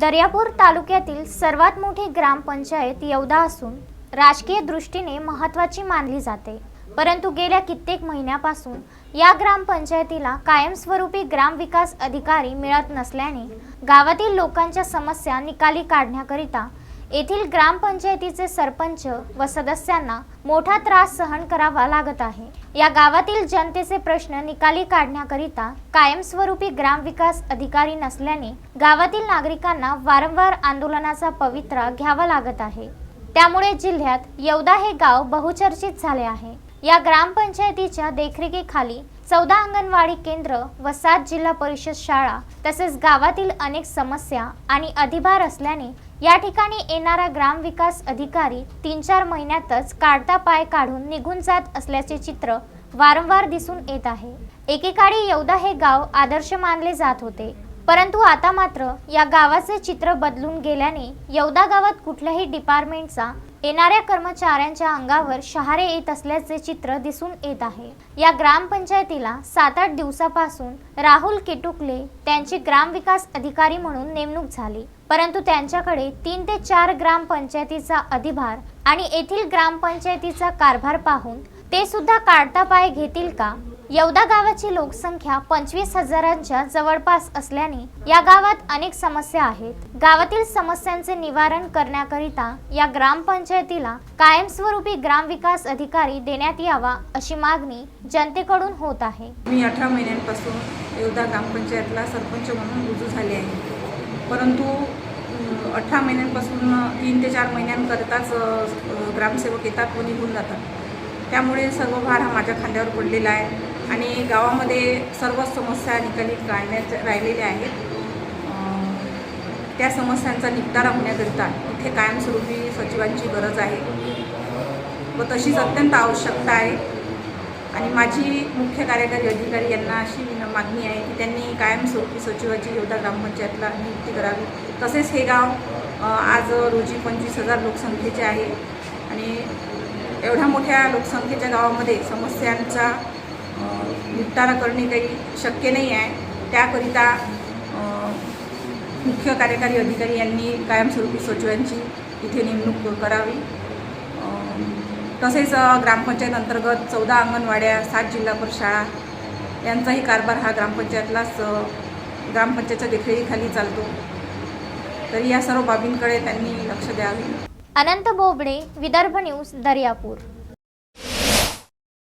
दर्यापूर तालुक्यातील सर्वात मोठी ग्रामपंचायत येवदा असून राजकीय दृष्टीने महत्त्वाची मानली जाते. परंतु गेल्या कित्येक महिन्यापासून या ग्रामपंचायतीला कायमस्वरूपी ग्रामविकास अधिकारी मिळत नसल्याने गावातील लोकांच्या समस्या निकाली काढण्याकरिता येथील ग्रामपंचायतीचे सरपंच व सदस्यांना मोठा त्रास सहन करावा लागत आहे. या गावातील जनतेचे प्रश्न निकाली काढण्याकरिता कायमस्वरूपी ग्रामविकास अधिकारी नसल्याने गावातील नागरिकांना वारंवार आंदोलनाचा पवित्रा घ्यावा लागत आहे. त्यामुळे जिल्ह्यात येवदा हे गाव बहुचर्चित झाले आहे. या ग्रामपंचायतीच्या देखरेखीखाली चौदा अंगणवाडी केंद्र व सात जिल्हा परिषद शाळा तसेच गावातील अनेक समस्या आणि अधिभार असल्याने या ठिकाणी येणारा ग्रामविकास अधिकारी तीन चार महिन्यातच काढता पाय काढून निघून जात असल्याचे चित्र वारंवार दिसून येत आहे. एकेकाळी येवदा हे गाव आदर्श मानले जात होते. परंतु आता मात्र या गावाचे चित्र बदलून गेल्याने येवदा गावात कुठल्याही डिपार्टमेंटचा येणाऱ्या कर्मचाऱ्यांच्या अंगावर शहारे येत असल्याचे चित्र दिसून येत आहे. या ग्रामपंचायतीला सात आठ दिवसापासून राहुल केटुकले त्यांची ग्रामविकास अधिकारी म्हणून नेमणूक झाली. परंतु त्यांच्याकडे तीन ते चार ग्रामपंचायतीचा अधिभार आणि येथील ग्रामपंचायतीचा कारभार पाहून ते सुद्धा काढता पाय घेतील का? येवदा गावाची लोकसंख्या पंचवीस हजारांच्या जवळपास असल्याने या गावात अनेक समस्या आहेत. गावातील समस्यांचे निवारण करण्याकरिता या ग्रामपंचायतीला कायमस्वरूपी ग्रामविकास अधिकारी देण्यात यावा अशी मागणी जनतेकडून होत आहे. मी अठरा महिन्यांपासून येवदा ग्रामपंचायतला सरपंच म्हणून रुजू झाले आहे. परंतु अठरा महिन्यांपासून तीन ते चार महिन्यांकरताच ग्रामसेवक येतात व निघून जातात. त्यामुळे सर्व भार हा माझ्या खांद्यावर पडलेला आहे आणि गावामध्ये सर्व समस्या निकाली काढण्याच्या राहिलेल्या आहेत. त्या समस्यांचा निपटारा होण्याकरिता इथे कायमस्वरूपी सचिवांची गरज आहे व तशीच अत्यंत आवश्यकता आहे. आणि माझी मुख्य कार्यकारी अधिकारी यांना अशी मागणी आहे की त्यांनी कायमस्वरूपी सचिवाची येवदा ग्रामपंचायतला नियुक्ती करावी. तसेच हे गाव आज रोजी पंचवीस हजार लोकसंख्येचे आहे. आणि एवढ्या मोठ्या लोकसंख्येच्या गावामध्ये समस्यांचा निपटारा करणे काही शक्य नाही आहे. त्याकरिता मुख्य कार्यकारी अधिकारी यांनी कायमस्वरूपी सचिवांची इथे नेमणूक करावी. तसेच ग्रामपंचायत अंतर्गत चौदा अंगणवाड्या सात जिल्हा परिषद शाळा यांचाही कारभार हा ग्रामपंचायतलाच ग्रामपंचायतच्या देखरेखीखाली चालतो. तरी या सर्व बाबींकडे त्यांनी लक्ष द्यावे. अनंत बोबडे विदर्भ न्यूज दर्यापूर.